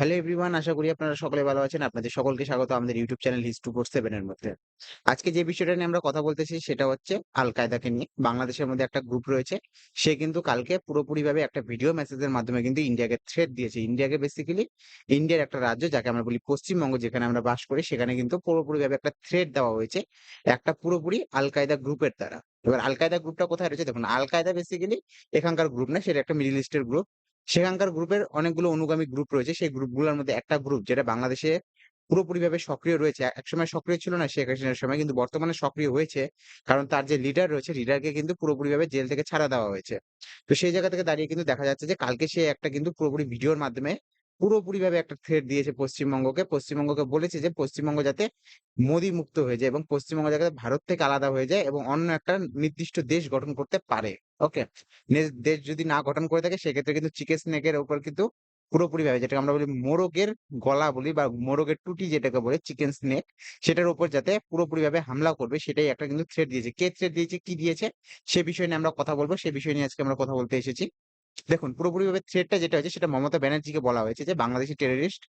Hello everyone আশা করি আপনারা সকলে ভালো আছেন। আপনাদের সকলকে স্বাগত আমাদের ইউটিউব চ্যানেল হিস্টু ফোর সেভেন এর মধ্যে। আজকে যে বিষয়টা নিয়ে আমরা কথা বলতেছি সেটা হচ্ছে আল কায়দাকে নিয়ে। বাংলাদেশের মধ্যে একটা গ্রুপ রয়েছে। সে কিন্তু কালকে পুরোপুরিভাবে একটা ভিডিও মেসেজের মাধ্যমে কিন্তু ইন্ডিয়াকে থ্রেট দিয়েছে। ইন্ডিয়াকে বেসিক্যালি ইন্ডিয়ার একটা রাজ্য, যাকে আমরা বলি পশ্চিমবঙ্গ, যেখানে আমরা বাস করি, সেখানে কিন্তু পুরোপুরিভাবে একটা থ্রেট দেওয়া হয়েছে। একটা পুরোপুরি আল কায়দা গ্রুপের দ্বারা। এবার আল কায়দা গ্রুপটা কোথায় রয়েছে দেখুন আল কায়দা বেসিক্যালি এখানকার গ্রুপ না, সেটা একটা মিডল ইস্টের গ্রুপ। সেখানকার গ্রুপের অনেকগুলো অনুগামী গ্রুপ রয়েছে। সেই গ্রুপগুলোর মধ্যে একটা গ্রুপ যেটা বাংলাদেশে পুরোপুরিভাবে সক্রিয় রয়েছে। একসময় সক্রিয় ছিল না শেখ হাসিনার সময়, কিন্তু বর্তমানে সক্রিয় হয়েছে। কারণ তার যে লিডার রয়েছে লিডারকে কিন্তু পুরোপুরিভাবে জেল থেকে ছাড়া দেওয়া হয়েছে। তো সেই জায়গা থেকে দাঁড়িয়ে কিন্তু দেখা যাচ্ছে যে, কালকে সে একটা কিন্তু পুরোপুরি ভিডিওর মাধ্যমে পুরোপুরিভাবে একটা থ্রেট দিয়েছে পশ্চিমবঙ্গকে। পশ্চিমবঙ্গকে বলেছে যে পশ্চিমবঙ্গ যাতে মোদি মুক্ত হয়ে যায় এবং পশ্চিমবঙ্গ যাতে ভারত থেকে আলাদা হয়ে যায় এবং অন্য একটা নির্দিষ্ট দেশ গঠন করতে পারে। ওকে? দেশ যদি না গঠন করে থাকে সেক্ষেত্রে কিন্তু চিকেন স্নেক এর উপর কিন্তু পুরোপুরিভাবে যেটাকে আমরা বলি মোরগের গলা বলি বা মোরগের টুটি যেটাকে বলে চিকেন স্নেক সেটার উপর যাতে পুরোপুরিভাবে হামলা করবে সেটাই একটা কিন্তু থ্রেট দিয়েছে। কে থ্রেট দিয়েছে, কি দিয়েছে সে বিষয় নিয়ে আমরা কথা বলব সে বিষয় নিয়ে আজকে আমরা কথা বলতে এসেছি। দেখুন পুরোপুরিভাবে থ্রেটটা যেটা হয়েছে সেটা মমতা ব্যানার্জিকে বলা হয়েছে যে বাংলাদেশি টেররিস্ট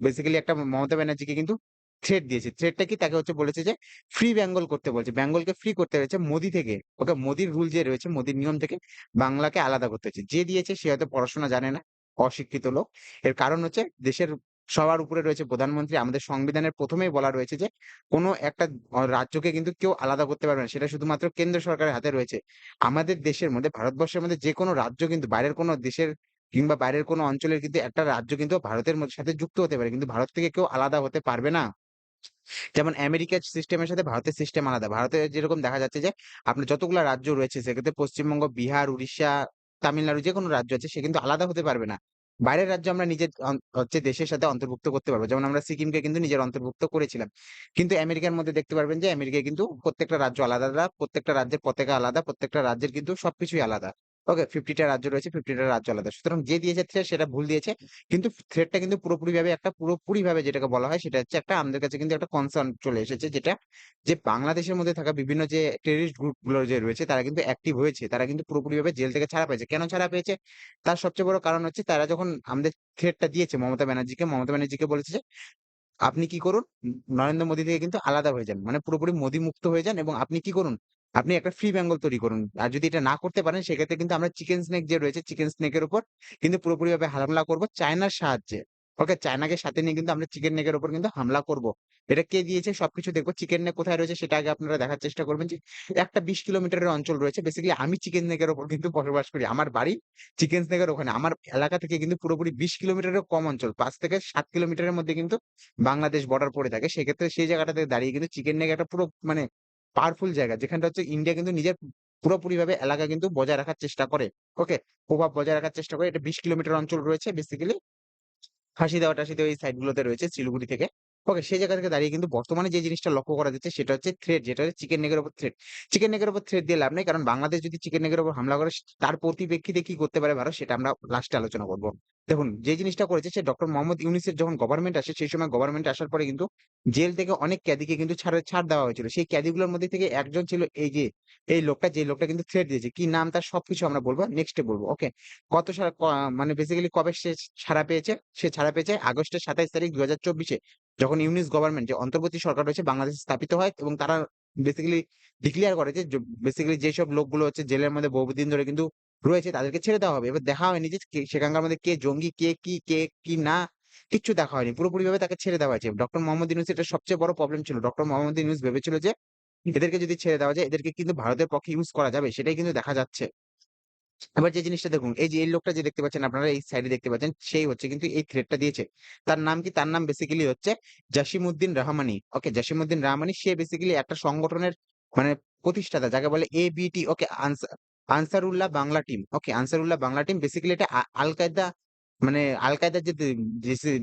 বেসিক্যালি একটা মমতা ব্যানার্জিকে কিন্তু থ্রেট দিয়েছে। থ্রেটটা কি তাকে হচ্ছে বলেছে যে ফ্রি বেঙ্গল করতে বলছে। বেঙ্গলকে ফ্রি করতে হয়েছে মোদি থেকে। ওকে মোদির রুল যে রয়েছে মোদির নিয়ম থেকে বাংলাকে আলাদা করতে হয়েছে। যে দিয়েছে সে হয়তো পড়াশোনা জানে না, অশিক্ষিত লোক। এর কারণ হচ্ছে দেশের সবার উপরে রয়েছে প্রধানমন্ত্রী। আমাদের সংবিধানের ১ম এই বলা রয়েছে যে কোন একটা রাজ্যকে কিন্তু কেউ আলাদা করতে পারবে না। সেটা শুধুমাত্র কেন্দ্র সরকারের হাতে রয়েছে। আমাদের দেশের মধ্যে ভারতবর্ষের মধ্যে যেকোনো রাজ্য কিন্তু বাইরের কোন দেশের কিংবা বাইরের কোন অঞ্চলের কিন্তু একটা রাজ্য কিন্তু ভারতের মধ্যে সাথে যুক্ত হতে পারে। কিন্তু ভারত থেকে কেউ আলাদা হতে পারবে না। যেমন আমেরিকার সিস্টেমের সাথে ভারতের সিস্টেম আলাদা। ভারতে যেরকম দেখা যাচ্ছে যে আপনার যতগুলা রাজ্য রয়েছে সেক্ষেত্রে পশ্চিমবঙ্গ, বিহার, উড়িষ্যা, তামিলনাড়ু যেকোনো রাজ্য আছে সে কিন্তু আলাদা হতে পারবে না। বাইরের রাজ্য আমরা নিজের হচ্ছে দেশের সাথে অন্তর্ভুক্ত করতে পারব। যেমন আমরা সিকিমকে কিন্তু নিজের অন্তর্ভুক্ত করেছিলাম। কিন্তু আমেরিকার মধ্যে দেখতে পারবেন যে আমেরিকায় কিন্তু প্রত্যেকটা রাজ্য আলাদা, আলাদা প্রত্যেকটা রাজ্যের পতাকা আলাদা, প্রত্যেকটা রাজ্যের কিন্তু সবকিছুই আলাদা। ওকে 50 টা রাজ্য রয়েছে, 50 টা রাজ্য আলাদা। সুতরাং যে দিয়েছে থ্রেট সেটা ভুল দিয়েছে। কিন্তু থ্রেটটা কিন্তু পুরোপুরি ভাবে একটা পুরোপুরি ভাবে যেটাকে বলা হয় সেটা হচ্ছে একটা আমাদের কাছে কিন্তু একটা কনসার্ন চলে এসেছে যেটা যে বাংলাদেশের মধ্যে থাকা বিভিন্ন যে টেররিস্ট গ্রুপগুলো যে রয়েছে তারা কিন্তু অ্যাক্টিভ হয়েছে। তারা কিন্তু পুরোপুরি ভাবে জেল থেকে ছাড়া পেয়েছে। কেন ছাড়া পেয়েছে? তার সবচেয়ে বড় কারণ হচ্ছে তারা যখন আমাদের থ্রেটটা দিয়েছে মমতা ব্যানার্জিকে, মমতা ব্যানার্জিকে বলেছে যে আপনি কি করুন? নরেন্দ্র মোদি থেকে কিন্তু আলাদা হয়ে যান। মানে পুরোপুরি মোদি মুক্ত হয়ে যান এবং আপনি কি করুন? আপনি একটা ফ্রি বেঙ্গল তৈরি করুন। আর যদি এটা না করতে পারেন, সেক্ষেত্রে কিন্তু আমরা চিকেন স্নেক যে রয়েছে চিকেন স্নেক এর উপর কিন্তু পুরোপুরি পুরোপুরিভাবে হামলা করব চায়নার সাহায্যে। ওকে? চায়নাকে সাথে নিয়ে কিন্তু আমরা চিকেন নেক এর উপর কিন্তু হামলা করব। এটা কে দিয়েছে সবকিছু দেখব চিকেন নেক কোথায় রয়েছে সেটা আগে আপনারা দেখার চেষ্টা করবেন যে একটা ২০ কিলোমিটারের অঞ্চল রয়েছে। বেসিক্যালি আমি চিকেন নেক এর উপর কিন্তু বসবাস করি। আমার বাড়ি চিকেন স্নেক এর ওখানে। আমার এলাকা থেকে কিন্তু পুরোপুরি বিশ কিলোমিটারের কম অঞ্চল। পাঁচ থেকে সাত কিলোমিটারের মধ্যে কিন্তু বাংলাদেশ বর্ডার পড়ে থাকে। সেক্ষেত্রে সেই জায়গাটাতে দাঁড়িয়ে কিন্তু চিকেন নেক একটা পুরো মানে পাওয়ারফুল জায়গা। যেখানটা হচ্ছে ইন্ডিয়া কিন্তু নিজের পুরোপুরি ভাবে এলাকা কিন্তু বজায় রাখার চেষ্টা করে। ওকে? প্রভাব বজায় রাখার চেষ্টা করে। এটা ২০ কিলোমিটার অঞ্চল রয়েছে বেসিক্যালি। হাসিদাও-টাসিদাও এই সাইড গুলোতে রয়েছে, শিলিগুড়ি থেকে। ওকে? সেই জায়গা থেকে দাঁড়িয়ে কিন্তু বর্তমানে যে জিনিসটা লক্ষ্য করা যাচ্ছে সেটা হচ্ছে থ্রেড যেটা হচ্ছে চিকেন নেক এর উপর থ্রেট। চিকেন নেক এর উপর থ্রেট দিয়ে লাভ নেই। কারণ বাংলাদেশ যদি চিকেন নেক এর উপর হামলা করে, তার পরিপ্রেক্ষিতে কি করতে পারে ভারত, সেটা আমরা লাস্টে আলোচনা করব। দেখুন, যে জিনিসটা করেছে সে ডক্টর মোহাম্মদ ইউনিসের যখন গভর্নমেন্ট আসে, সেই সময় গভর্নমেন্ট আসার পরে কিন্তু জেল থেকে অনেক ক্যাদিকে কিন্তু ছাড় ছাড় দেওয়া হয়েছিল। সেই ক্যাদিগুলোর মধ্যে থেকে একজন ছিল এই যে, এই লোকটা, যে লোকটা কিন্তু থ্রেড দিয়েছে। কি নাম, তার সবকিছু আমরা বলব নেক্সট বলব। ওকে? কত ক মানে বেসিক্যালি কবে সে ছাড়া পেয়েছে? সে ছাড়া পেয়েছে আগস্টের ২৭ তারিখ ২০২৪ এ যখন ইউনূস গভর্নমেন্ট যে অন্তর্বর্তী সরকার রয়েছে বাংলাদেশে স্থাপিত হয় এবং তারা বেসিক্যালি ডিক্লেয়ার করে যে বেসিক্যালি যেসব লোকগুলো হচ্ছে জেলের মধ্যে বহুদিন ধরে কিন্তু রয়েছে তাদেরকে ছেড়ে দেওয়া হবে। এবার দেখা হয়নি যে সেখানকার মধ্যে কে জঙ্গি, কে কি, কে কি না কিচ্ছু দেখা হয়নি। পুরোপুরিভাবে তাকে ছেড়ে দেওয়া হয়েছে। ডক্টর মোহাম্মদ ইউনূস এটার সবচেয়ে বড় প্রবলেম ছিল। ডক্টর মোহাম্মদ ইউনূস ভেবেছিল যে এদেরকে যদি ছেড়ে দেওয়া যায় এদেরকে কিন্তু ভারতের পক্ষে ইউজ করা যাবে সেটাই কিন্তু দেখা যাচ্ছে। এবার যে জিনিসটা দেখুন, এই যে, এই লোকটা যে দেখতে পাচ্ছেন, আপনারা এই সাইডে দেখতে পাচ্ছেন, সেই হচ্ছে কিন্তু এই থ্রেডটা দিয়েছে। তার নাম কি? তার নাম বেসিক্যালি হচ্ছে জসিমউদ্দিন রহমানি। ওকে? জাসিমউদ্দিন রহমানি, সে বেসিক্যালি একটা সংগঠনের মানে প্রতিষ্ঠাতা, যাকে বলে এ ABT okay Ansar Ansarullah Bangla team. Okay? Ansarullah Bangla team basically এটা আল কায়দা মানে আল কায়দার যে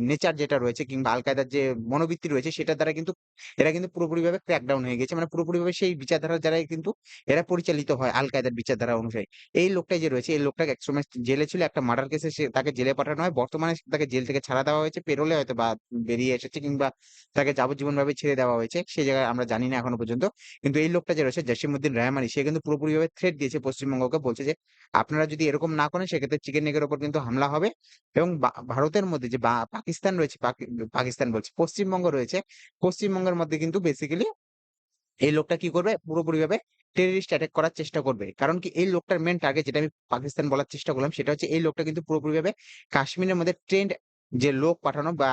নেচার যেটা রয়েছে কিংবা আল কায়দার যে মনোবৃত্তি রয়েছে সেটার দ্বারা কিন্তু এরা কিন্তু পুরোপুরিভাবে ক্র্যাকডাউন হয়ে গেছে। মানে পুরোপুরিভাবে সেই বিচারধারার দ্বারাই কিন্তু এরা পরিচালিত হয় আল কায়দার বিচারধারা অনুযায়ী। এই লোকটাই যে রয়েছে, এই লোকটা একসময় জেলে ছিল, একটা মার্ডার কেসে সে তাকে জেলে পাঠানো হয়। বর্তমানে তাকে জেল থেকে ছাড়া দেওয়া হয়েছে। পেরোলে হয়তো বা বেরিয়ে এসেছে কিংবা তাকে যাবজ্জীবনভাবে ছেড়ে দেওয়া হয়েছে। সেই জায়গায় আমরা জানি না এখনও পর্যন্ত। কিন্তু এই লোকটা যে রয়েছে, জসিমউদ্দিন রহমানি সে কিন্তু পুরোপুরিভাবে থ্রেট দিয়েছে পশ্চিমবঙ্গকে বলছে যে, আপনারা যদি এরকম না করেন, সেক্ষেত্রে চিকেন নেক এর উপর কিন্তু হামলা হবে এবং ভারতের মধ্যে যে পাকিস্তান রয়েছে, পাকি, পাকিস্তান বলছে, পশ্চিমবঙ্গ রয়েছে। পশ্চিমবঙ্গের মধ্যে কিন্তু বেসিক্যালি এই লোকটা কি করবে? পুরোপুরিভাবে টেররিস্ট অ্যাটাক করার চেষ্টা করবে। কারণ কি? এই লোকটার মেন টার্গেট যেটা আমি পাকিস্তান বলার চেষ্টা করলাম, সেটা হচ্ছে এই লোকটা কিন্তু পুরোপুরিভাবে কাশ্মীরের মধ্যে ট্রেন্ড যে লোক পাঠানো বা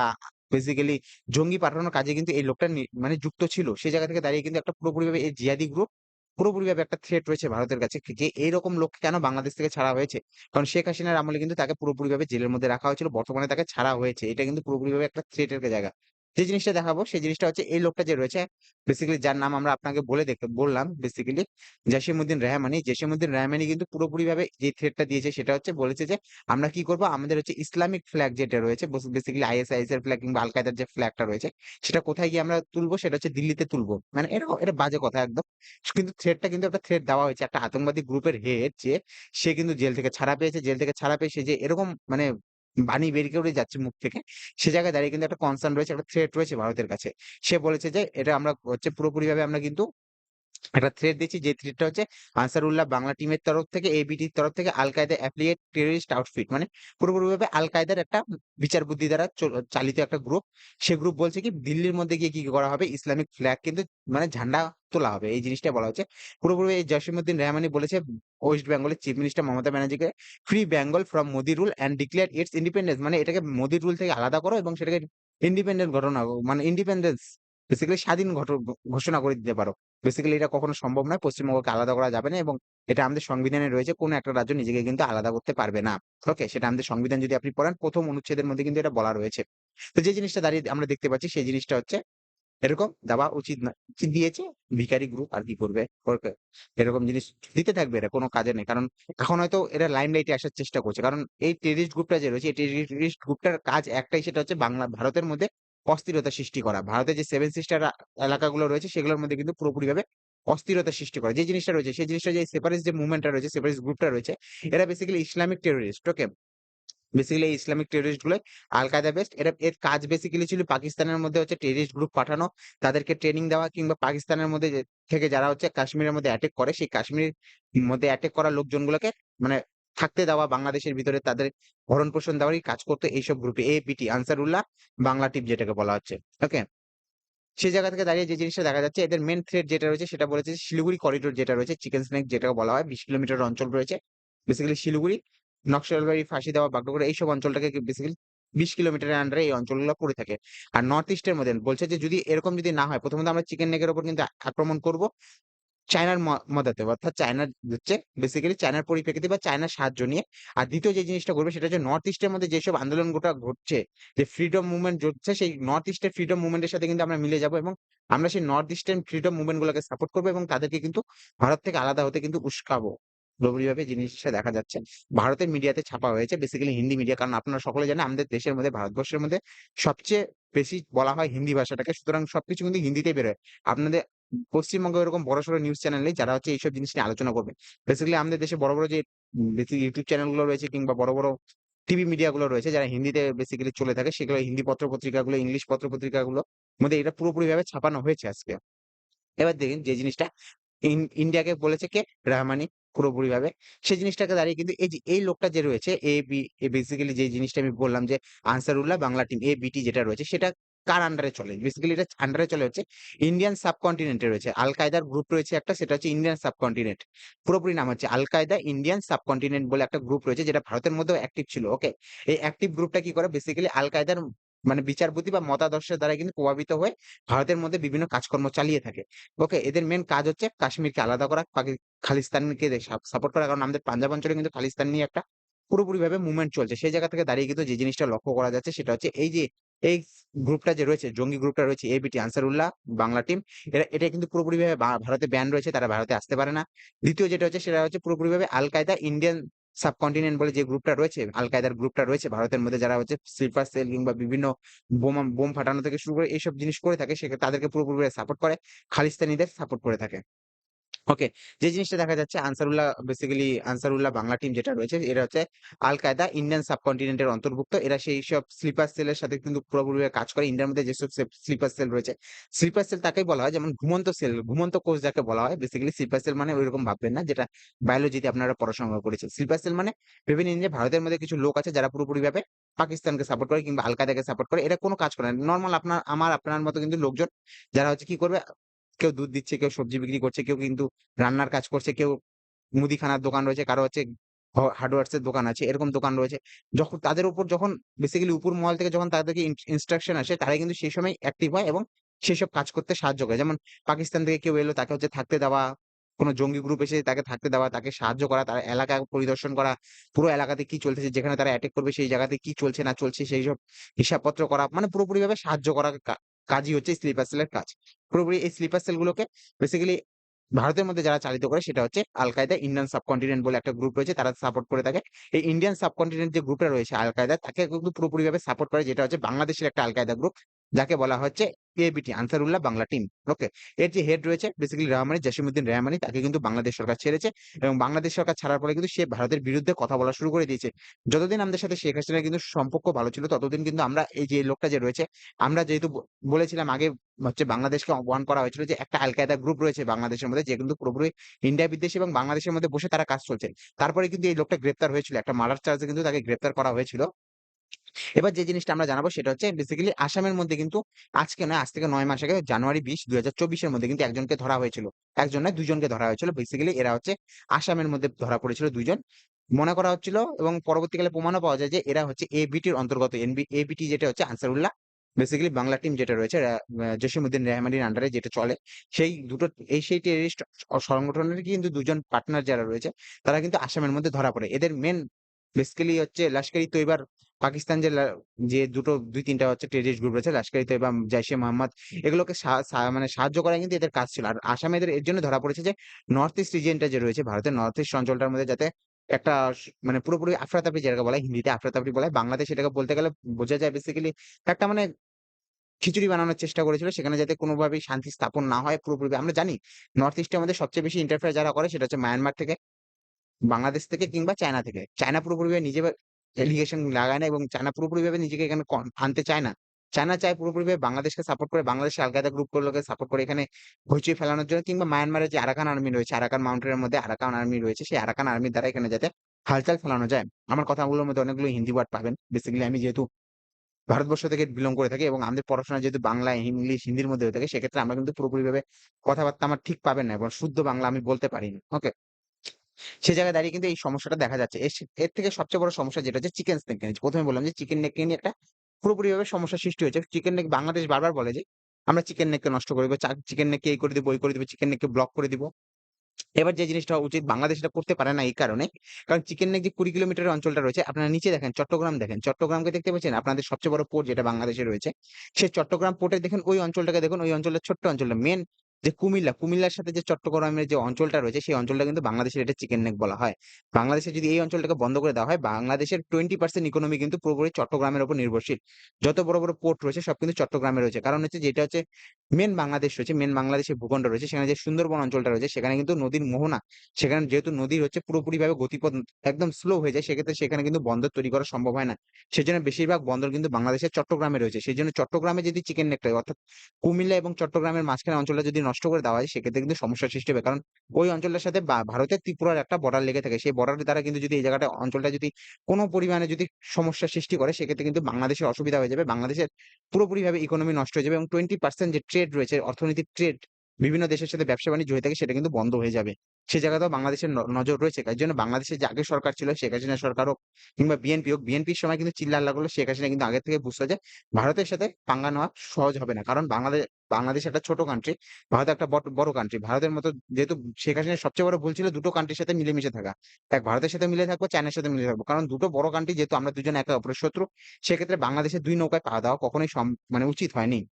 বেসিক্যালি জঙ্গি পাঠানোর কাজে কিন্তু এই লোকটা মানে যুক্ত ছিল। সেই জায়গা থেকে দাঁড়িয়ে কিন্তু একটা পুরোপুরিভাবে এই জিহাদি গ্রুপ পুরোপুরিভাবে একটা থ্রেট রয়েছে ভারতের কাছে যে এইরকম লোককে কেন বাংলাদেশ থেকে ছাড়া হয়েছে? কারণ শেখ হাসিনার আমলে কিন্তু তাকে পুরোপুরি ভাবে জেলের মধ্যে রাখা হয়েছিল। বর্তমানে তাকে ছাড়া হয়েছে। এটা কিন্তু পুরোপুরি ভাবে একটা থ্রেটের জায়গা। যে জিনিসটা দেখাবো সেই জিনিসটা হচ্ছে এই লোকটা যে রয়েছে বেসিক্যালি যার নাম আমরা আপনাকে বলে দেখ বললাম বেসিক্যালি জসিমউদ্দিন রেহমানি। জসিমউদ্দিন রেহমানি কিন্তু পুরোপুরি ভাবে যে থ্রেটটা দিয়েছে সেটা হচ্ছে বলেছে যে, "আমরা কি করব? আমাদের হচ্ছে ইসলামিক ফ্ল্যাগ যেটা রয়েছে বস বেসিক্যালি আইএসআইএস এর ফ্ল্যাগ কিংবা আল-কায়েদার যে ফ্ল্যাগটা রয়েছে সেটা কোথায় গিয়ে আমরা তুলবো? সেটা হচ্ছে দিল্লিতে তুলবো।" মানে এরকম এটা বাজে কথা একদম। কিন্তু থ্রেটটা কিন্তু একটা থ্রেট দেওয়া হয়েছে। একটা আতঙ্কবাদী গ্রুপের হেড যে সে কিন্তু জেল থেকে ছাড়া পেয়েছে। জেল থেকে ছাড়া পেয়ে সে যে এরকম মানে বাণী বের করে যাচ্ছে মুখ থেকে, সে জায়গায় দাঁড়িয়ে কিন্তু একটা কনসার্ন রয়েছে, একটা থ্রেট রয়েছে ভারতের কাছে। সে বলেছে যে, "এটা আমরা হচ্ছে পুরোপুরিভাবে আমরা কিন্তু একটা থ্রেড দিচ্ছি যে থ্রেটটা হচ্ছে আনসারুল্লাহ বাংলা টিমের তরফ থেকে, এবিটির তরফ থেকে আল-কায়েদা অ্যাফিলিয়েট টেররিস্ট আউটফিট মানে পুরোপুরিভাবে আল কায়দার একটা বিচার বুদ্ধি দ্বারা চালিত একটা গ্রুপ। সে গ্রুপ বলছে কি দিল্লির মধ্যে গিয়ে কি করা হবে? ইসলামিক ফ্ল্যাগ কিন্তু মানে ঝান্ডা তোলা হবে। এই জিনিসটা বলা হচ্ছে। পুরোপুরি এই জসিমউদ্দিন রেহমানি বলেছে ওয়েস্ট বেঙ্গলের চিফ মিনিস্টার মমতা ব্যানার্জিকে free Bengal from Modi rule and declare its independence মানে এটাকে মোদি রুল থেকে আলাদা করো এবং সেটাকে ইন্ডিপেন্ডেন্ট ঘটনা মানে ইন্ডিপেন্ডেন্স বেসিক্যালি স্বাধীন ঘোষণা করে দিতে পারো। বেসিক্যালি এটা কখনো সম্ভব নয়। পশ্চিমবঙ্গকে আলাদা করা যাবে না এবং এটা আমাদের সংবিধানে রয়েছে কোন একটা রাজ্য নিজেকে কিন্তু আলাদা করতে পারবে না। ওকে? সেটা আমাদের সংবিধান যদি আপনি পড়েন, প্রথম অনুচ্ছেদের মধ্যে কিন্তু এটা বলা রয়েছে। তো যে জিনিসটা দাঁড়িয়ে আমরা দেখতে পাচ্ছি, সেই জিনিসটা হচ্ছে এরকম দেওয়া উচিত না। দিয়েছে? ভিখারি গ্রুপ আর কি করবে? এরকম জিনিস দিতে থাকবে এরা কোনো কাজে নেই। কারণ এখন হয়তো এরা লাইমলাইট আসার চেষ্টা করছে। কারণ এই টেরিস্ট গ্রুপটা যে রয়েছে, এই টেরিস্ট গ্রুপটার কাজ একটাই, সেটা হচ্ছে বাংলা, ভারতের মধ্যে অস্থিরতা সৃষ্টি করা। ভারতের যে সেভেন সিস্টার এলাকাগুলো রয়েছে সেগুলোর মধ্যে কিন্তু পুরোপুরিভাবে অস্থিরতা সৃষ্টি করা। যে জিনিসটা রয়েছে সেই জিনিসটা যে সেপারেটিস্ট যে মুভমেন্টটা রয়েছে, সেপারেটিস্ট গ্রুপটা রয়েছে এরা basically Islamic terrorist. Okay? Basically Islamic terrorist গুলোই আল-কায়েদা বেসড। এরা এর কাজ বেসিক্যালি ছিল পাকিস্তানের মধ্যে হচ্ছে টেররিস্ট গ্রুপ পাঠানো, তাদেরকে ট্রেনিং দেওয়া কিংবা পাকিস্তানের মধ্যে থেকে যারা হচ্ছে কাশ্মীরের মধ্যে অ্যাটেক করে সেই কাশ্মীর মধ্যে অ্যাটেক করা লোকজনগুলোকে মানে থাকতে দেওয়া বাংলাদেশের ভিতরে তাদের ভরণ-পোষণ দেওয়ারই কাজ করতো এইসব গ্রুপে এপিটি আনসারুল্লাহ বাংলা টিম যেটাকে বলা হচ্ছে। ওকে? সেই জায়গা থেকে দাঁড়িয়ে যে জিনিসটা দেখা যাচ্ছে এদের মেন থ্রেড যেটা রয়েছে সেটা বলেছে শিলিগুড়ি করিডোর যেটা রয়েছে চিকেন স্নেক যেটাকে বলা হয় ২০ কিলোমিটার অঞ্চল রয়েছে। বেসিক্যালি শিলিগুড়ি, নকশালবাড়ি, ফাঁসিদেওয়া, বাগডোগরা এইসব অঞ্চলটাকে বেসিক্যালি ২০ কিলোমিটারের আন্ডারে এই অঞ্চলগুলো পড়ে থাকে। আর নর্থ ইস্টের মধ্যে বলছে যে যদি এরকম যদি না হয় প্রথমত আমরা চিকেন নেকের উপর কিন্তু আক্রমণ করব। চায়নার মদতে অর্থাৎ চায়নার হচ্ছে বেসিক্যালি চায়নার পরিপ্রেক্ষিতে বা চায়নার সাহায্য নিয়ে। আর দ্বিতীয় যে জিনিসটা করবে সেটা হচ্ছে নর্থ ইস্টের মধ্যে যেসব আন্দোলন গোটা ঘটছে, যে ফ্রিডম মুভমেন্ট ঘটছে সেই নর্থ ইস্টের ফ্রিডম মুভমেন্ট এর সাথে কিন্তু আমরা মিলে যাব এবং আমরা সেই নর্থ ইস্টার্ন ফ্রিডম মুভমেন্ট গুলোকে সাপোর্ট করব এবং তাদেরকে কিন্তু ভারত থেকে আলাদা হতে কিন্তু উস্কাবো। পুরোপুরিভাবে জিনিসটা দেখা যাচ্ছে। ভারতের মিডিয়াতে ছাপা হয়েছে বেসিক্যালি হিন্দি মিডিয়া কারণ আপনারা সকলে জানেন আমাদের দেশের মধ্যে ভারতবর্ষের মধ্যে সবচেয়ে বেশি বলা হয় হিন্দি ভাষাটাকে। সুতরাং সবকিছু কিন্তু হিন্দিতে বেরোয়। আপনাদের পশ্চিমবঙ্গে এরকম বড়সড় নিউজ চ্যানেল যারা হচ্ছে এইসব জিনিস নিয়ে আলোচনা করবে। বেসিক্যালি আমাদের দেশে বড়, বড় যে ইউটিউব চ্যানেলগুলো রয়েছে কিংবা বড়, বড় টিভি মিডিয়া গুলো রয়েছে যারা হিন্দিতে বেসিক্যালি চলে থাকে সেগুলো হিন্দি পত্র-পত্রিকাগুলো, ইংলিশ পত্র-পত্রিকাগুলো মধ্যে এটা পুরোপুরিভাবে ছাপানো হয়েছে আজকে। এবার দেখেন যে জিনিসটা ইন ইন্ডিয়াকে বলেছে কে? রহমানি পুরোপুরিভাবে। সেই জিনিসটাকে দাঁড়িয়ে কিন্তু এই যে এই লোকটা যে রয়েছে এ বেসিক্যালি যে জিনিসটা আমি বললাম যে আনসারুল্লাহ বাংলা টিম এ বিটি যেটা রয়েছে সেটা কার আন্ডারে চলে? বেসিক্যালি এটা আন্ডারে চলে হচ্ছে ইন্ডিয়ান সাবকন্টিনেন্ট রয়েছে। আল-কায়েদার গ্রুপ রয়েছে একটা সেটা হচ্ছে ইন্ডিয়ান সাবকন্টিনেন্ট। পুরোপুরি নাম হচ্ছে আল-কায়েদা ইন্ডিয়ান সাবকন্টিনেন্ট বলে একটা গ্রুপ রয়েছে যেটা ভারতের মধ্যেও অ্যাক্টিভ ছিল। ওকে? এই অ্যাক্টিভ গ্রুপটা কি করে? বেসিক্যালি আল-কায়েদার মানে বিচার বুদ্ধি বা মতাদর্শের দ্বারা কিন্তু প্রভাবিত হয়ে ভারতের মধ্যে বিভিন্ন কাজকর্ম চালিয়ে থাকে। ওকে? এদের মেন কাজ হচ্ছে কাশ্মীরকে আলাদা করা, খালিস্তানকে সাপ সাপোর্ট করা। কারণ আমাদের পাঞ্জাব অঞ্চলে কিন্তু খালিস্তান নিয়ে একটা পুরোপুরি ভাবে মুভমেন্ট চলছে। সেই জায়গা থেকে দাঁড়িয়ে কিন্তু যে জিনিসটা লক্ষ্য করা যাচ্ছে সেটা হচ্ছে এই যে এই গ্রুপটা যে রয়েছে জঙ্গি গ্রুপটা রয়েছে এবিটি আনসারুল্লাহ বাংলা টিম এরা এটা কিন্তু পুরোপুরিভাবে ভারতে ব্যান রয়েছে তারা ভারতে আসতে পারে না। দ্বিতীয় যেটা হচ্ছে সেটা হচ্ছে পুরোপুরিভাবে আল-কায়েদা ইন্ডিয়ান সাবকন্টিনেন্ট বলে যে গ্রুপটা রয়েছে, আল-কায়েদার গ্রুপটা রয়েছে ভারতের মধ্যে যারা হচ্ছে স্লিপার সেল কিংবা বিভিন্ন বোমা বোম ফাটানো থেকে শুরু করে এইসব জিনিস করে থাকে সে তাদেরকে পুরোপুরিভাবে সাপোর্ট করে। খালিস্তানিদের সাপোর্ট করে থাকে। ওকে? যে জিনিসটা দেখা যাচ্ছে আনসারুল্লাহ বেসিক্যালি আনসারুল্লাহ বাংলা টিম যেটা রয়েছে এরা হচ্ছে আল কায়দা ইন্ডিয়ান সাবকন্টিনেন্ট এর অন্তর্ভুক্ত। এরা সেই সব স্লিপার সেলের সাথে কিন্তু পুরোপুরিভাবে কাজ করে। ইন্ডিয়ার মধ্যে যেসব স্লিপার সেল রয়েছে, স্লিপার সেল তাকেই বলা হয় যেমন ঘুমন্ত সেল, ঘুমন্ত কোষ যাকে বলা হয়। বেসিক্যালি স্লিপার সেল মানে ওইরকম ভাববেন না যেটা বায়োলজিতে আপনারা পড়াশোনা করেছেন। স্লিপার সেল মানে ভেবে যে ভারতের মধ্যে কিছু লোক আছে যারা পুরোপুরিভাবে পাকিস্তানকে সাপোর্ট করে কিংবা আল কায়দাকে সাপোর্ট করে এটা কোনো কাজ করে না নর্মাল আপনার আমার আপনার মতো কিন্তু লোকজন যারা হচ্ছে কি করবে কেউ দুধ দিচ্ছে, কেউ সবজি বিক্রি করছে, কেউ কিন্তু রান্নার কাজ করছে, কেউ মুদিখানার দোকান রয়েছে, কারও হচ্ছে হার্ডওয়ার্স এর দোকান আছে, এরকম দোকান রয়েছে। যখন তাদের উপর যখন বেসিক্যালি উপর মহল থেকে যখন তাদেরকে ইনস্ট্রাকশন আসে, তারাই কিন্তু সেই সময় অ্যাক্টিভ হয় এবং সেসব কাজ করতে সাহায্য করে। যেমন পাকিস্তান থেকে কেউ এলো, তাকে হচ্ছে থাকতে দেওয়া, কোনো জঙ্গি গ্রুপ এসে তাকে থাকতে দেওয়া, তাকে সাহায্য করা, তার এলাকা পরিদর্শন করা, পুরো এলাকাতে কি চলতেছে, যেখানে তারা অ্যাটেক করবে, সেই জায়গাতে কি চলছে, না চলছে সেই সব হিসাবপত্র করা মানে পুরোপুরি ভাবে সাহায্য করা কাজই হচ্ছে স্লিপার সেলের কাজ। পুরোপুরি এই স্লিপার সেলগুলোকে বেসিক্যালি ভারতের মধ্যে যারা চালিত করে সেটা হচ্ছে আল কায়দা ইন্ডিয়ান সাবকন্টিনেন্ট বলে একটা গ্রুপ রয়েছে, তারা সাপোর্ট করে থাকে। এই ইন্ডিয়ান সাবকন্টিনেন্ট যে গ্রুপটা রয়েছে আল কায়দা তাকে কিন্তু পুরোপুরিভাবে সাপোর্ট করে, যেটা হচ্ছে বাংলাদেশের একটা আল কায়দা গ্রুপ যাকে বলা হচ্ছে ABT Ansarullah Bangla team. Okay এর যে হেড রয়েছে বেসিক্যালি রহমানি জসিমুদ্দিন রেহমানি, তাকে কিন্তু বাংলাদেশ সরকার ছেড়েছে এবং বাংলাদেশ সরকার ছাড়ার পরে কিন্তু সে ভারতের বিরুদ্ধে কথা বলা শুরু করে দিয়েছে। যতদিন আমাদের সাথে শেখ হাসিনার কিন্তু সম্পর্ক ভালো ছিল, ততদিন কিন্তু আমরা এই যে লোকটা যে রয়েছে, আমরা যেহেতু বলেছিলাম আগে হচ্ছে বাংলাদেশকে অপমান করা হয়েছিল যে একটা আল কায়দা গ্রুপ রয়েছে বাংলাদেশের মধ্যে, যে কিন্তু পুরোপুরি ইন্ডিয়া বিদ্বেষী এবং বাংলাদেশের মধ্যে বসে তারা কাজ চলছে তারপরে কিন্তু এই লোকটা গ্রেপ্তার হয়েছিল, একটা মার্ডার চার্জে কিন্তু তাকে গ্রেপ্তার করা হয়েছিল। এবার যে জিনিসটা আমরা জানাব সেটা হচ্ছে বেসিক্যালি আসামের মধ্যে কিন্তু আজকে নয়, আজ থেকে নয় মাস আগে জানুয়ারি বিশ দুই হাজার চব্বিশের মধ্যে কিন্তু একজনকে ধরা হয়েছিল। একজন নয়, দুজনকে ধরা হয়েছিল। বেসিক্যালি এরা হচ্ছে আসামের মধ্যে ধরা পড়েছিল দুজন মনে করা হচ্ছিল এবং পরবর্তীকালে প্রমাণও পাওয়া যায় যে এরা হচ্ছে এবিটির অন্তর্গত এনবি এবিটি যেটা হচ্ছে আনসারুল্লাহ বেসিক্যালি বাংলা টিম যেটা রয়েছে জসিমুদ্দিন রেহমানির আন্ডারে যেটা চলে, সেই দুটো, এই সেই টেরিস্ট সংগঠনের কিন্তু দুজন পার্টনার যারা রয়েছে, তারা কিন্তু আসামের মধ্যে ধরা পড়ে। এদের মেন বেসিক্যালি হচ্ছে লস্করি তৈবার পাকিস্তান যে যে দুটো, দুই, তিনটা হচ্ছে টেরিস্ট গ্রুপ রয়েছে লস্করি তৈবা জাইশে মোহাম্মদ এগুলোকে মানে সাহায্য করা কিন্তু এদের কাজ ছিল। আর আসামে এদের এর জন্য ধরা পড়েছে যে নর্থ ইস্ট রিজিয়নটা যে রয়েছে, ভারতের নর্থ ইস্ট অঞ্চলটার মধ্যে যাতে একটা মানে পুরোপুরি আফরাতাফরি যেটাকে বলা, হিন্দিতে আফরাতাফরি বলা বাংলাদেশ এটাকে বলতে গেলে বোঝা যায় বেসিক্যালি একটা মানে খিচুড়ি বানানোর চেষ্টা করেছিল, সেখানে যাতে কোনোভাবেই শান্তি স্থাপন না হয় পুরোপুরি। আমরা জানি নর্থ ইস্টের মধ্যে সবচেয়ে বেশি ইন্টারফেয়ার যারা করে, সেটা হচ্ছে মায়ানমার থেকে, বাংলাদেশ থেকে কিংবা চায়না থেকে। চায়না পুরোপুরিভাবে নিজে এলিগেশন লাগায় না এবং চায়না পুরোপুরিভাবে নিজেকে এখানে আনতে চায় না। চায়না চায় পুরোপুরিভাবে বাংলাদেশকে সাপোর্ট করে বাংলাদেশের আল গ্রুপ গুলোকে সাপোর্ট করে এখানে হইচই ফেলানোর জন্য কিংবা মায়ানমারের যে আরাকান আর্মি রয়েছে আরাকান মাউন্টেনের মধ্যে আরাকান আর্মি রয়েছে, সেই আরাকান আর্মির দ্বারা এখানে যাতে হালচাল ফেলানো যায়। আমার কথাগুলোর মধ্যে অনেকগুলো হিন্দি ওয়ার্ড পাবেন। বেসিক্যালি আমি যেহেতু ভারতবর্ষ থেকে বিলং করে থাকি এবং আমাদের পড়াশোনা যেহেতু বাংলা ইংলিশ হিন্দির মধ্যে হয়ে থাকে, সেক্ষেত্রে আমরা কিন্তু পুরোপুরিভাবে কথাবার্তা আমার ঠিক পাবেন না এবং শুদ্ধ বাংলা আমি বলতে পারি না। ওকে সে জায়গায় দাঁড়িয়ে কিন্তু এই সমস্যাটা দেখা যাচ্ছে। এর থেকে সবচেয়ে বড় সমস্যা যেটা হচ্ছে চিকেন স্নেক নিয়ে। প্রথমে বললাম যে চিকেন নেক নিয়ে একটা পুরোপুরিভাবে সমস্যা সৃষ্টি হয়েছে। চিকেন নেক বাংলাদেশ বারবার বলে যে, আমরা চিকেন নেককে নষ্ট করে দেবো চিকেন নেককে এই করে দিব, ওই করে দিব চিকেন নেককে ব্লক করে দিব। এবার যে জিনিসটা উচিত বাংলাদেশ এটা করতে পারে না এই কারণে। কারণ চিকেন নেক যে কুড়ি কিলোমিটার অঞ্চলটা রয়েছে, আপনারা নিচে দেখেন, চট্টগ্রাম দেখেন। চট্টগ্রামকে দেখতে পাচ্ছেন, আপনাদের সবচেয়ে বড় পোর্ট যেটা বাংলাদেশে রয়েছে সেই চট্টগ্রাম পোর্টে দেখেন ওই অঞ্চলটাকে দেখুন, ওই অঞ্চলের ছোট্ট অঞ্চলটা মেন যে কুমিল্লা, কুমিল্লার সাথে যে চট্টগ্রামের যে অঞ্চলটা রয়েছে, সেই অঞ্চলটা কিন্তু বাংলাদেশের এটা চিকেন নেক বলা হয়। বাংলাদেশে যদি এই অঞ্চলটাকে বন্ধ করে দেওয়া হয়, বাংলাদেশের টোয়েন্টি পার্সেন্ট ইকোনমি কিন্তু পুরোপুরি চট্টগ্রামের উপর নির্ভরশীল। যত বড় বড় পোর্ট রয়েছে, সব কিন্তু চট্টগ্রামে রয়েছে। কারণ হচ্ছে যেটা হচ্ছে মেন বাংলাদেশ রয়েছে মেন বাংলাদেশের ভূখণ্ড রয়েছে, সেখানে যে সুন্দরবন অঞ্চলটা রয়েছে, সেখানে কিন্তু নদীর মোহনা, সেখানে যেহেতু নদীর হচ্ছে পুরোপুরি ভাবে গতিপথ একদম স্লো হয়ে যায়, সেক্ষেত্রে সেখানে কিন্তু বন্দর তৈরি করা সম্ভব হয় না। সেজন্য বেশিরভাগ বন্দর কিন্তু বাংলাদেশের চট্টগ্রামে রয়েছে। সেই জন্য চট্টগ্রামে যদি চিকেন নেকটা অর্থাৎ কুমিল্লা এবং চট্টগ্রামের মাঝখানে অঞ্চলটা যদি নষ্ট করে দেওয়া হয়, সেক্ষেত্রে কিন্তু সমস্যার সৃষ্টি হবে। কারণ ওই অঞ্চলের সাথে ভারতের ত্রিপুরার একটা বর্ডার লেগে থাকে, সেই বর্ডারের দ্বারা কিন্তু যদি এই জায়গাটা, অঞ্চলটা যদি কোনো পরিমাণে যদি সমস্যার সৃষ্টি করে, সেক্ষেত্রে কিন্তু বাংলাদেশের অসুবিধা হয়ে যাবে। বাংলাদেশের পুরোপুরিভাবে ইকোনমি নষ্ট হয়ে যাবে এবং টোয়েন্টি পার্সেন্ট যে ট্রেড রয়েছে অর্থনীতির ট্রেড বিভিন্ন দেশের সাথে ব্যবসা বাণিজ্য হয়ে থাকে, সেটা কিন্তু বন্ধ হয়ে যাবে। সে জায়গাতেও বাংলাদেশের নজর রয়েছে। এই জন্য বাংলাদেশের যে আগে সরকার ছিল, শেখ হাসিনা সরকার হোক কিংবা বিএনপি হোক, বিএনপির সময় কিন্তু চিল্লা আল্লাহ করল শেখ হাসিনা কিন্তু আগে থেকে বুঝতে যে ভারতের সাথে পাঙ্গা নেওয়া সহজ হবে না। কারণ বাংলাদেশ বাংলাদেশ একটা ছোট কান্ট্রি ভারত একটা বড়- কান্ট্রি ভারতের মতো যেহেতু শেখ হাসিনার সবচেয়ে বড় ভুল ছিল দুটো কান্ট্রির সাথে মিলেমিশে থাকা। এক ভারতের সাথে মিলে থাকব, চায়নার সাথে মিলে থাকব। কারণ দুটো বড় কান্ট্রি যেহেতু আমরা দুজন একে অপরের শত্রু, সেক্ষেত্রে বাংলাদেশের দুই নৌকায় পা দেওয়া কখনোই মানে উচিত হয়নি।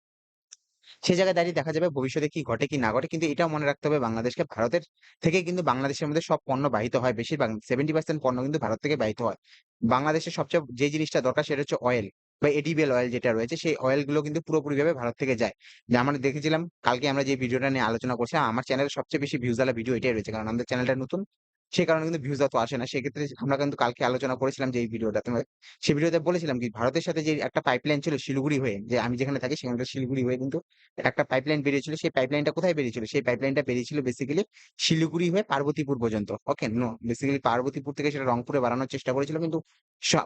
সে জায়গায় দাঁড়িয়ে দেখা যাবে ভবিষ্যতে কি ঘটে, কি না ঘটে। কিন্তু এটাও মনে রাখতে হবে বাংলাদেশকে ভারতের থেকে কিন্তু বাংলাদেশের মধ্যে সব পণ্য বাহিত হয়। বেশিরভাগ সেভেন্টি পার্সেন্ট পণ্য কিন্তু ভারত থেকে বাহিত হয়। বাংলাদেশের সবচেয়ে যে জিনিসটা দরকার সেটা হচ্ছে অয়েল বা এডিবেল অয়েল যেটা রয়েছে, সেই অয়েলগুলো কিন্তু পুরোপুরি ভাবে ভারত থেকে যায়। যে আমরা দেখেছিলাম, কালকে আমরা যে ভিডিওটা নিয়ে আলোচনা করছি আমার চ্যানেলে সবচেয়ে বেশি ভিউজ আলা ভিডিও এটাই রয়েছে। কারণ আমাদের চ্যানেলটা নতুন সেই কারণে কিন্তু ভিউজ অত আসে না। সেক্ষেত্রে আমরা কিন্তু কালকে আলোচনা করেছিলাম যে এই ভিডিওটাতে সেই ভিডিওতে বলেছিলাম কি, ভারতের সাথে যে একটা পাইপলাইন ছিল শিলিগুড়ি হয়ে, যে আমি যেখানে থাকি সেখানকার শিলিগুড়ি হয়ে কিন্তু একটা পাইপলাইন বেরিয়েছিল। সেই পাইপলাইনটা কোথায় বেরিয়েছিল? সেই পাইপলাইনটা বেরিয়েছিল বেসিক্যালি শিলিগুড়ি হয়ে পার্বতীপুর পর্যন্ত। ওকে? নো বেসিক্যালি পার্বতীপুর থেকে সেটা রংপুরে বাড়ানোর চেষ্টা করেছিল কিন্তু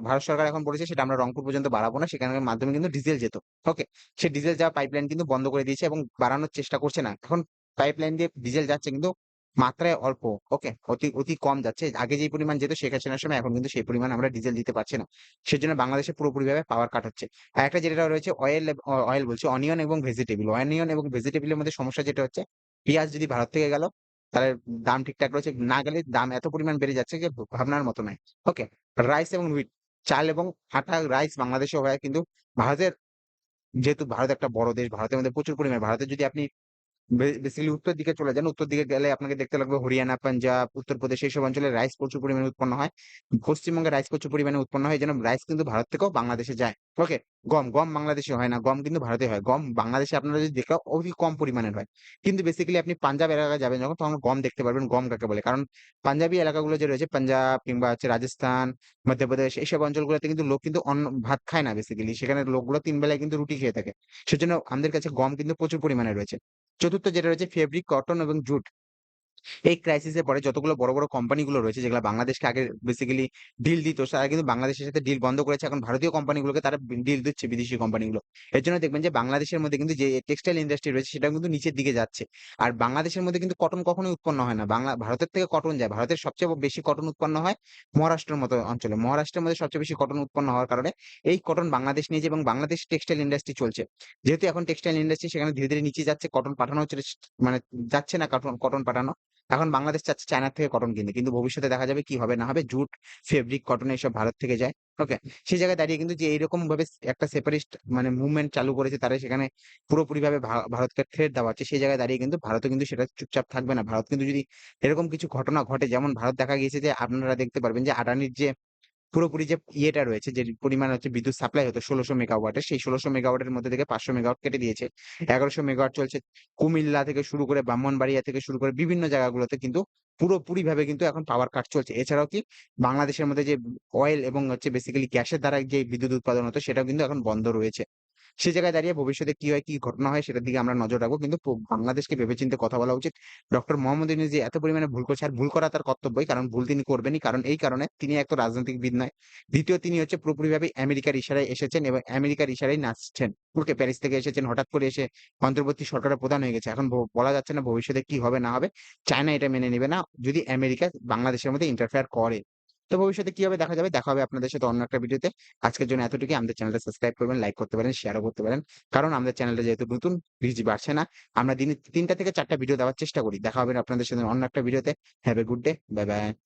ভারত সরকার এখন বলেছে সেটা আমরা রংপুর পর্যন্ত বাড়াবো না। সেখানের মাধ্যমে কিন্তু ডিজেল যেত। ওকে? সেই ডিজেল যাওয়া পাইপলাইন কিন্তু বন্ধ করে দিয়েছে এবং বাড়ানোর চেষ্টা করছে না। এখন পাইপলাইন দিয়ে ডিজেল যাচ্ছে কিন্তু মাত্রায় অল্প। ওকে? অতি, অতি কম যাচ্ছে। আগে যে পরিমাণ যেত শেখ হাসিনার সময় এখন কিন্তু সেই পরিমাণ আমরা ডিজেল দিতে পারছি না। সেজন্য বাংলাদেশে পুরোপুরিভাবে পাওয়ার কাট হচ্ছে। আরেকটা যেটা রয়েছে অয়েল অয়েল বলছি অনিয়ন এবং ভেজিটেবল। অনিয়ন এবং ভেজিটেবল এর মধ্যে সমস্যা যেটা হচ্ছে পেঁয়াজ যদি ভারত থেকে গেল তাহলে দাম ঠিকঠাক রয়েছে। না গেলে দাম এত পরিমাণ বেড়ে যাচ্ছে যে ভাবনার মতো নয়। ওকে? রাইস এবং হুইট, চাল এবং আটা, রাইস বাংলাদেশেও হয় কিন্তু ভারতের যেহেতু ভারত একটা বড় দেশ, ভারতের মধ্যে প্রচুর পরিমাণে ভারতের যদি আপনি বেসিক্যালি উত্তর দিকে চলে যান। উত্তর দিকে গেলে আপনাকে দেখতে লাগবে হরিয়ানা, পাঞ্জাব, উত্তরপ্রদেশ এইসব অঞ্চলে রাইস প্রচুর পরিমাণে উৎপন্ন হয়। পশ্চিমবঙ্গে রাইস প্রচুর পরিমাণে উৎপন্ন হয়। এজন্য রাইস কিন্তু ভারত থেকেও বাংলাদেশে যায়। ওকে? গম, গম বাংলাদেশে হয় না। গম কিন্তু ভারতে হয়। গম বাংলাদেশে আপনারা যদি দেখেন অতি কম পরিমাণের হয়। কিন্তু বেসিক্যালি আপনি পাঞ্জাব এলাকায় যাবেন যখন তখন গম দেখতে পারবেন গম কাকে বলে। কারণ পাঞ্জাবি এলাকাগুলো যে রয়েছে পাঞ্জাব কিংবা হচ্ছে রাজস্থান, মধ্যপ্রদেশ এইসব অঞ্চলগুলোতে কিন্তু লোক কিন্তু অন্ন ভাত খায় না বেসিক্যালি। সেখানে লোকগুলো তিন বেলায় কিন্তু রুটি খেয়ে থাকে। সেজন্য আমাদের কাছে গম কিন্তু প্রচুর পরিমাণে রয়েছে। চতুর্থ যেটা রয়েছে ফেব্রিক, কটন এবং জুট। এই ক্রাইসিস এর পরে যতগুলো বড়, বড় কোম্পানিগুলো রয়েছে যেগুলো বাংলাদেশকে আগে বেসিক্যালি ডিল দিত তারা কিন্তু বাংলাদেশের সাথে ডিল বন্ধ করেছে। এখন ভারতীয় কোম্পানিগুলোকে তারা ডিল দিচ্ছে বিদেশি কোম্পানিগুলো। এর জন্য দেখবেন যে বাংলাদেশের মধ্যে কিন্তু যে টেক্সটাইল ইন্ডাস্ট্রি রয়েছে সেটা কিন্তু নিচের দিকে যাচ্ছে। আর বাংলাদেশের মধ্যে কিন্তু কটন কখনোই উৎপন্ন হয় না। বাংলা ভারতের থেকে কটন যায়। ভারতের সবচেয়ে বেশি কটন উৎপন্ন হয় মহারাষ্ট্রের মতো অঞ্চলে। মহারাষ্ট্রের মধ্যে সবচেয়ে বেশি কটন উৎপন্ন হওয়ার কারণে এই কটন বাংলাদেশ নিয়েছে এবং বাংলাদেশ টেক্সটাইল ইন্ডাস্ট্রি চলছে। যেহেতু এখন টেক্সটাইল ইন্ডাস্ট্রি সেখানে ধীরে, ধীরে নিচে যাচ্ছে কটন পাঠানো হচ্ছে মানে যাচ্ছে না কটন কটন পাঠানো। এখন বাংলাদেশ চাচ্ছে চায়না থেকে কটন কিনতে। কিন্তু ভবিষ্যতে দেখা যাবে কি হবে না হবে জুট, ফেব্রিক, কটন এসব ভারত থেকে যায়। ওকে? সেই জায়গায় দাঁড়িয়ে কিন্তু যে এইরকম ভাবে একটা সেপারেস্ট মানে মুভমেন্ট চালু করেছে তারা সেখানে পুরোপুরি ভাবে ভারতকে থ্রেট দেওয়া হচ্ছে। সেই জায়গায় দাঁড়িয়ে কিন্তু ভারতও কিন্তু সেটা চুপচাপ থাকবে না। ভারত কিন্তু যদি এরকম কিছু ঘটনা ঘটে যেমন ভারত দেখা গিয়েছে যে আপনারা দেখতে পারবেন যে আডানির যে পুরোপুরি যে ইয়েটা রয়েছে, যে পরিমাণ হচ্ছে বিদ্যুৎ সাপ্লাই হতো ষোলোশো মেগাওয়াটের সেই ষোলোশো মেগাওয়াটের মধ্যে থেকে ৫০০ মেগাওয়াট কেটে দিয়েছে। এগারোশো মেগাওয়াট চলছে কুমিল্লা থেকে শুরু করে ব্রাহ্মণবাড়িয়া থেকে শুরু করে বিভিন্ন জায়গাগুলোতে কিন্তু পুরোপুরি ভাবে কিন্তু এখন পাওয়ার কাট চলছে। এছাড়াও কি বাংলাদেশের মধ্যে যে অয়েল এবং হচ্ছে বেসিক্যালি গ্যাসের দ্বারা যে বিদ্যুৎ উৎপাদন হতো, সেটাও কিন্তু এখন বন্ধ রয়েছে। সে জায়গায় দাঁড়িয়ে ভবিষ্যতে কি হয়, কি ঘটনা হয় সেটার দিকে আমরা নজর রাখব। কিন্তু বাংলাদেশকে ভেবেচিন্তে কথা বলা উচিত। ডক্টর মোহাম্মদ ইউনূস যে এত পরিমাণে ভুল করছে আর ভুল করা তার কর্তব্যই। কারণ ভুল তিনি করবেনই। কারণ এই কারণে তিনি এক রাজনৈতিকবিদ নয়। দ্বিতীয় তিনি হচ্ছে পুরোপুরিভাবে আমেরিকার ইশারায় এসেছেন এবং আমেরিকার ইশারায় নাচছেন। ওকে? প্যারিস থেকে এসেছেন হঠাৎ করে এসে অন্তর্বর্তী সরকারের প্রধান হয়ে গেছে। এখন বলা যাচ্ছে না ভবিষ্যতে কি হবে না হবে। চায়না এটা মেনে নিবে না যদি আমেরিকা বাংলাদেশের মধ্যে ইন্টারফেয়ার করে। তো ভবিষ্যতে কি হবে দেখা যাবে। দেখা হবে আপনাদের সাথে অন্য একটা ভিডিওতে। আজকের জন্য এতটুকু আমাদের চ্যানেলটা সাবস্ক্রাইব করবেন, লাইক করতে পারেন, শেয়ারও করতে পারেন। কারণ আমাদের চ্যানেলটা যেহেতু নতুন রিচ বাড়ছে না। আমরা দিনে তিনটা থেকে চারটা ভিডিও দেওয়ার চেষ্টা করি। দেখা হবে আপনাদের সাথে অন্য একটা ভিডিওতে। Have a good day. Bye, bye.